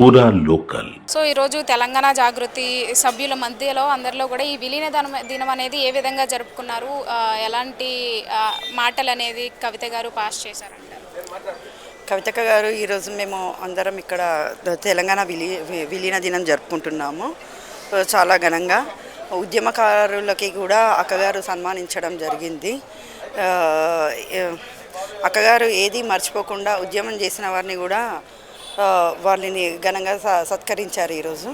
పూరా local. So ఈరోజు తెలంగాణ జాగృతి సభ్యుల మధ్యలో అందరిలో కూడా ఈ విలీన దినం అనేది ఏ విధంగా జరుపుకున్నారు? ఎలాంటి మాటలు అనేది కవిత గారు పాస్ చేశారంటారు కవితక్క గారు ఈరోజు మేము అందరం ఇక్కడ తెలంగాణ విలీ విలీన దినం జరుపుకుంటున్నాము. చాలా ఘనంగా ఉద్యమకారులకి కూడా అక్కగారు సన్మానించడం జరిగింది. అక్కగారు ఏది మర్చిపోకుండా ఉద్యమం చేసిన వారిని కూడా వాళ్ళని ఘనంగా సత్కరించారు ఈరోజు.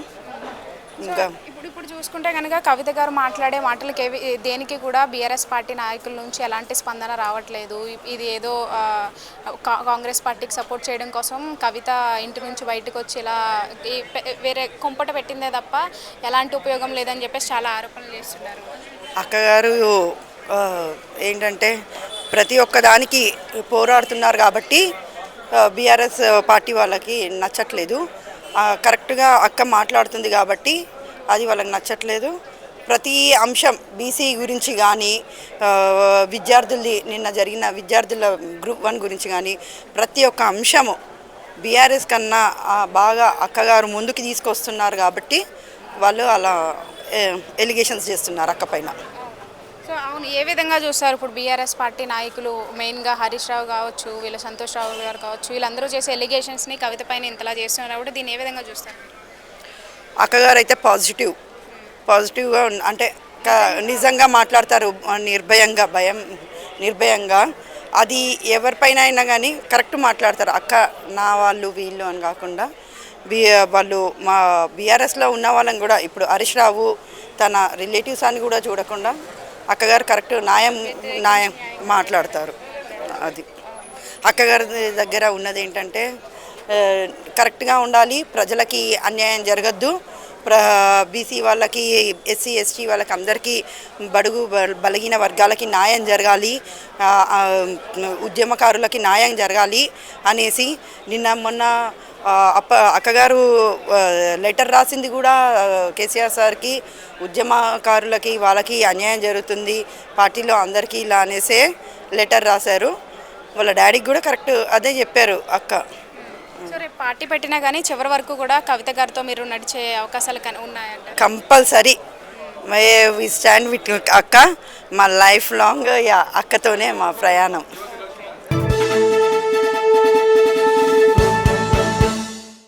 ఇంకా ఇప్పుడు ఇప్పుడు చూసుకుంటే కనుక కవిత గారు మాట్లాడే మాటలకి ఏవి దేనికి కూడా బీఆర్ఎస్ పార్టీ నాయకుల నుంచి ఎలాంటి స్పందన రావట్లేదు. ఇది ఏదో కాంగ్రెస్ పార్టీకి సపోర్ట్ చేయడం కోసం కవిత ఇంటి నుంచి బయటకు వచ్చి ఇలా వేరే కుంపట పెట్టిందే తప్ప ఎలాంటి ఉపయోగం లేదని చెప్పేసి చాలా ఆరోపణలు చేస్తున్నారు. అక్కగారు ఏంటంటే ప్రతి ఒక్క దానికి పోరాడుతున్నారు కాబట్టి బీఆర్ఎస్ పార్టీ వాళ్ళకి నచ్చట్లేదు. కరెక్ట్గా అక్క మాట్లాడుతుంది కాబట్టి అది వాళ్ళకి నచ్చట్లేదు. ప్రతి అంశం బీసీ గురించి కానీ విద్యార్థులది నిన్న జరిగిన విద్యార్థుల గ్రూప్ వన్ గురించి కానీ ప్రతి ఒక్క అంశము బీఆర్ఎస్ కన్నా బాగా అక్కగారు ముందుకు తీసుకొస్తున్నారు కాబట్టి వాళ్ళు అలా ఎలిగేషన్స్ చేస్తున్నారు అక్క పైన. సో అవును ఏ విధంగా చూస్తారు ఇప్పుడు బీఆర్ఎస్ పార్టీ నాయకులు? మెయిన్గా హరీష్ రావు కావచ్చు వీళ్ళ సంతోష్ రావు గారు కావచ్చు వీళ్ళందరూ చేసే ఎలిగేషన్స్ని కవిత పైన ఇంతలా చేస్తున్నారు. కూడా దీన్ని ఏ విధంగా చూస్తారు? అక్కగారు అయితే పాజిటివ్. పాజిటివ్గా అంటే క- నిజంగా మాట్లాడతారు నిర్భయంగా భయం నిర్భయంగా. అది ఎవరిపైన అయినా కానీ కరెక్ట్ మాట్లాడతారు. అక్క నా వాళ్ళు వీళ్ళు అని కాకుండా. బి వాళ్ళు మా బీఆర్ఎస్లో ఉన్న వాళ్ళని కూడా ఇప్పుడు హరీష్ రావు తన రిలేటివ్స్ అని కూడా చూడకుండా అక్కగారు కరెక్ట్ న్యాయం న్యాయం మాట్లాడతారు. అది. అక్కగారి దగ్గర ఉన్నది ఏంటంటే కరెక్ట్గా ఉండాలి ప్రజలకి అన్యాయం జరగద్దు. ప్ర బీసీ వాళ్ళకి ఎస్సీ ఎస్టీ వాళ్ళకి అందరికీ బడుగు బ- బలహీన వర్గాలకి న్యాయం జరగాలి ఉద్యమకారులకి న్యాయం జరగాలి అనేసి నిన్న మొన్న అప్ప అక్కగారు లెటర్ రాసింది కూడా కేసీఆర్ సార్కి ఉద్యమకారులకి వాళ్ళకి అన్యాయం జరుగుతుంది పార్టీలో అందరికీ ఇలా అనేసే లెటర్ రాశారు. వాళ్ళ డాడీకి కూడా కరెక్ట్ అదే చెప్పారు అక్క. సో రేపు పార్టీ పెట్టినా కానీ చివరి వరకు కూడా కవిత గారితో మీరు నడిచే అవకాశాలు ఉన్నాయంట. కంపల్సరీ. వి స్టాండ్ విత్ అక్క. మా లైఫ్ లాంగ్ అక్కతోనే మా ప్రయాణం.